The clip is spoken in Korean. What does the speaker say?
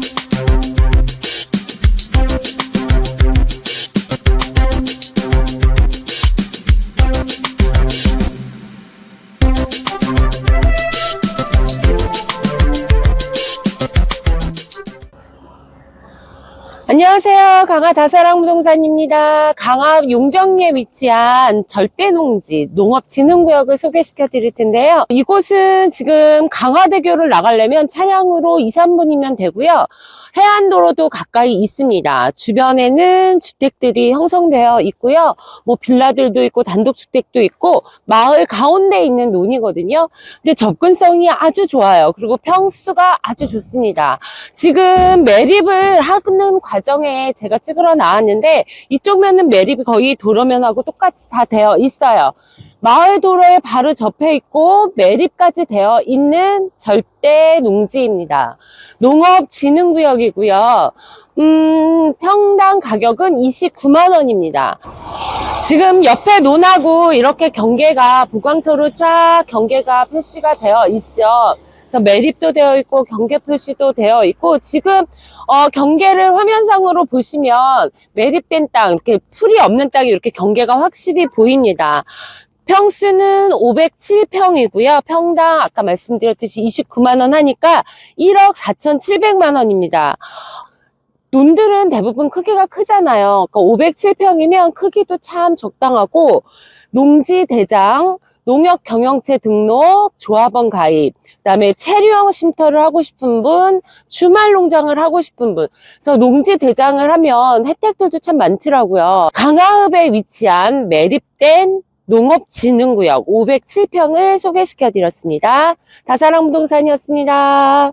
Yeah. 안녕하세요. 강화 다사랑 부동산입니다. 강화 용정리에 위치한 절대농지 농업진흥구역을 소개시켜 드릴 텐데요. 이곳은 지금 강화대교를 나가려면 차량으로 2, 3분이면 되고요. 해안도로도 가까이 있습니다. 주변에는 주택들이 형성되어 있고요. 뭐 빌라들도 있고 단독주택도 있고 마을 가운데 있는 논이거든요. 근데 접근성이 아주 좋아요. 그리고 평수가 아주 좋습니다. 지금 매립을 하는 과정에 제가 찍으러 나왔는데 이쪽 면은 매립이 거의 도로면하고 똑같이 다 되어 있어요. 마을 도로에 바로 접해 있고 매립까지 되어 있는 절대 농지입니다. 농업진흥구역이고요. 음, 평당 가격은 29만 원입니다. 지금 옆에 논하고 이렇게 경계가 보강토로 쫙 경계가 표시가 되어 있죠. 그래서 매립도 되어 있고 경계 표시도 되어 있고 지금 어, 경계를 화면상으로 보시면 매립된 땅 이렇게 풀이 없는 땅이 이렇게 경계가 확실히 보입니다. 평수는 507평이고요. 평당 아까 말씀드렸듯이 29만 원 하니까 1억 4,700만 원입니다. 논들은 대부분 크기가 크잖아요. 그러니까 507평이면 크기도 참 적당하고 농지 대장, 농협 경영체 등록, 조합원 가입, 그다음에 체류형 쉼터를 하고 싶은 분, 주말 농장을 하고 싶은 분. 그래서 농지 대장을 하면 혜택들도 참 많더라고요. 강화읍에 위치한 매립된 농업진흥구역 507평을 소개시켜 드렸습니다. 다사랑 부동산이었습니다.